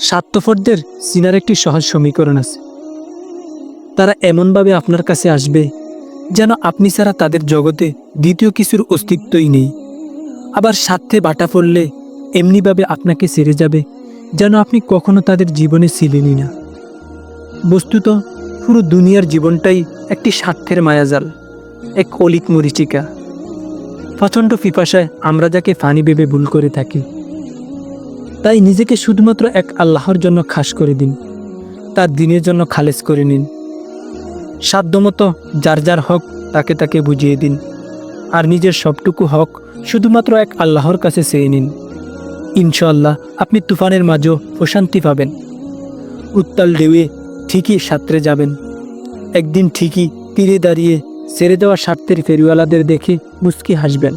স্বার্থপরদের চিনার একটি সহজ সমীকরণ আছে। তারা এমনভাবে আপনার কাছে আসবে যেন আপনি ছাড়া তাদের জগতে দ্বিতীয় কিছুর অস্তিত্বই নেই। আবার স্বার্থে বাটা পড়লে এমনিভাবে আপনাকে ছেড়ে যাবে যেন আপনি কখনো তাদের জীবনে ছিলেনই না। বস্তুত, পুরো দুনিয়ার জীবনটাই একটি স্বার্থের মায়াজাল, এক অলিক মরিচিকা। প্রচণ্ড পিপাসায় আমরা যাকে ফানি ভেবে ভুল করে থাকি। তাই নিজেকে শুধুমাত্র এক আল্লাহর জন্য খাস করে দিন। তার দিনের জন্য খালেজ করে নিন। সাধ্যমতো যার যার হক, তাকে তাকে বুঝিয়ে দিন। আর নিজের সবটুকু হক শুধুমাত্র এক আল্লাহর কাছে চেয়ে নিন। ইনশাল্লাহ আপনি তুফানের মাঝেও প্রশান্তি পাবেন। উত্তাল ঢেউয়ে ঠিকই সাঁতরে যাবেন। একদিন ঠিকই তীরে দাঁড়িয়ে ছেড়ে দেওয়া স্বার্থের ফেরিওয়ালাদের দেখে মুস্কি হাসবেন।